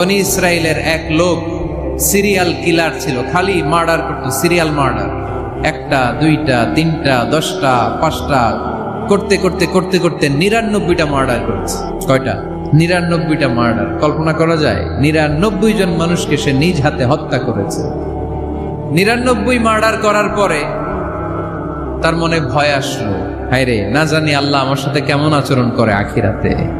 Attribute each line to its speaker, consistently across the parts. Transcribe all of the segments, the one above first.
Speaker 1: বনি ইসরায়েলের এক লোক সিরিয়াল কিলার ছিল, খালি মার্ডার করতো, সিরিয়াল মার্ডার। একটা, দুইটা, তিনটা, দশটা, পাঁচটা, করতে করতে করতে করতে নিরানব্বইটা মার্ডার করেছে। কয়টা? নিরানব্বইটা মার্ডার। কল্পনা করা যায়, নিরানব্বই জন মানুষকে সে নিজ হাতে হত্যা করেছে। নিরানব্বই মার্ডার করার পরে তার মনে ভয় আসলো হায় রে না জানি আল্লাহ আমার সাথে কেমন আচরণ করে আখিরাতে।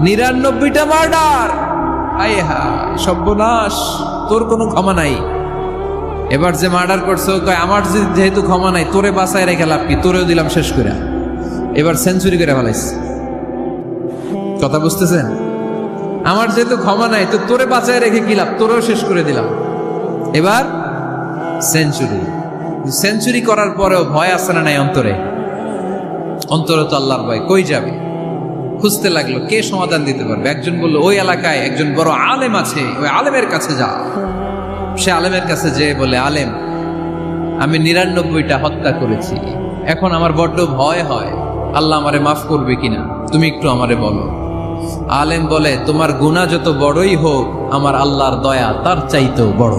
Speaker 1: নিরানব্বইটা মার্ডার আয় হা, সর্বনাশ, তোর কোনো ক্ষমা নাই। এবার যে মার্ডার করছে আমার যেহেতু ক্ষমা নাই, তোরে বাসায় রেখে লাভ কি? তোরেও দিলাম শেষ করে এবার সেঞ্চুরি করে ফেলাইছে। কথা বুঝতেছেন? আমার যেহেতু ক্ষমা নাই, তো তোরে বাঁচায় রেখে কি লাভ? তোরেও শেষ করে দিলাম। এবার সেঞ্চুরি সেঞ্চুরি করার পরেও ভয় আসে না নাই অন্তরে? অন্তরে তো আল্লাহর ভয়। কই যাবে? খুঁজতে লাগল, কে সমাধান দিতে পারবে? একজন বলল, ওই এলাকায় একজন বড় আলেম আছে, ওই আলেমের কাছে যা। সে আলেমের কাছে যে বলে, আলেম, আমি নিরানব্বইটা হত্যা করেছি। এখন আমার বড্ড ভয় হয়। আল্লাহ আমারে মাফ করবে কিনা? তুমি একটু আমারে বলো। আলেম বলে, তোমার গুণা যত বড়ই হোক, আমার আল্লাহর দয়া তার চাইতেও বড়।